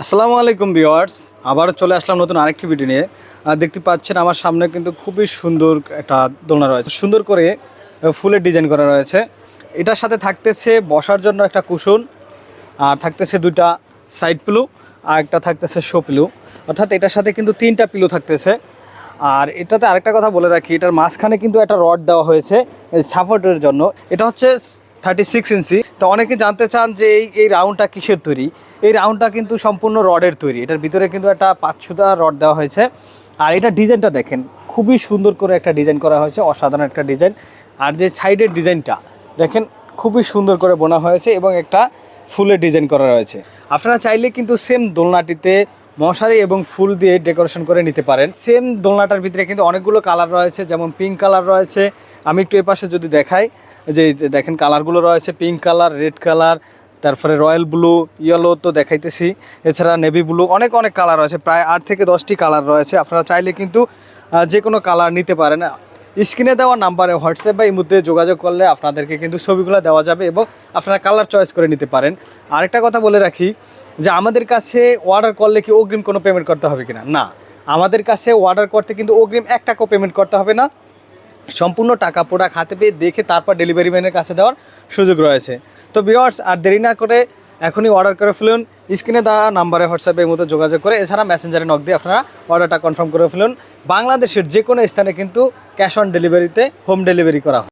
আসসালামু আলাইকুম ভিওয়ার্স আবার চলে আসলাম নতুন আরেকটি ভিডিও নিয়ে। দেখতে পাচ্ছেন আমার সামনে কিন্তু খুবই সুন্দর একটা দোলনা রয়েছে। সুন্দর করে ফুলের ডিজাইন করা রয়েছে। এটার সাথে থাকতেছে বসার জন্য একটা কুশন, আর থাকতেছে দুইটা সাইড পিলু আর একটা থাকতেছে শো পিলু অর্থাৎ এটার সাথে কিন্তু তিনটা পিলু থাকতেছে। আর এটাতে আরেকটা কথা বলে রাখি, এটার মাঝখানে কিন্তু একটা রড দেওয়া হয়েছে সাপোর্টের জন্য। এটা হচ্ছে থার্টি সিক্স ইঞ্চি তো অনেকে জানতে চান যে এই এই রাউন্ডটা কিসের তৈরি? এই রাউন্ডটা কিন্তু সম্পূর্ণ রডের তৈরি। এটার ভিতরে কিন্তু একটা পাঁচ পাঁচশোটা রড দেওয়া হয়েছে। আর এটা ডিজাইনটা দেখেন, খুবই সুন্দর করে একটা ডিজাইন করা হয়েছে, অসাধারণ একটা ডিজাইন। আর যে সাইডের ডিজাইনটা, দেখেন, খুবই সুন্দর করে বোনা হয়েছে এবং একটা ফুলের ডিজাইন করা রয়েছে। আপনারা চাইলে কিন্তু সেম দোলনাটিতে মশারি এবং ফুল দিয়ে ডেকোরেশন করে নিতে পারেন। সেম দোলনাটার ভিতরে কিন্তু অনেকগুলো কালার রয়েছে, যেমন পিঙ্ক কালার রয়েছে। আমি একটু এ পাশে যদি দেখাই যে দেখেন কালারগুলো রয়েছে পিঙ্ক কালার রেড কালার তারপরে রয়্যাল ব্লু ইয়েলো তো দেখাইতেছি। এছাড়া নেভি ব্লু অনেক অনেক কালার রয়েছে, প্রায় আট থেকে দশটি কালার রয়েছে। আপনারা চাইলে কিন্তু যে কোনো কালার নিতে পারেন। স্ক্রিনে দেওয়া নাম্বারে হোয়াটসঅ্যাপ বা ইমুতে যোগাযোগ করলে আপনাদেরকে কিন্তু ছবিগুলো দেওয়া যাবে এবং আপনারা কালার চয়েস করে নিতে পারেন। আরেকটা কথা বলে রাখি, যে আমাদের কাছে অর্ডার করলে কি অগ্রিম কোনো পেমেন্ট করতে হবে কিনা? না। আমাদের কাছে অর্ডার করতে কিন্তু অগ্রিম এক টাকাও পেমেন্ট করতে হবে না। সম্পূর্ণ টাকা প্রোডাক্ট হাতে পেয়ে দেখে তারপর ডেলিভারি ম্যানের কাছে দেওয়ার সুযোগ রয়েছে। তো বিওয়ার্স আর দেরি না করে এখনই অর্ডার করে ফেলুন। স্ক্রিনে দেওয়া নাম্বারে হোয়াটসঅ্যাপের মতো যোগাযোগ করে। এছাড়া মেসেঞ্জারে নক দিয়ে আপনারা অর্ডারটা কনফার্ম করে ফেলুন। বাংলাদেশের যে কোনো স্থানে কিন্তু ক্যাশ অন ডেলিভারিতে হোম ডেলিভারি করা হয়।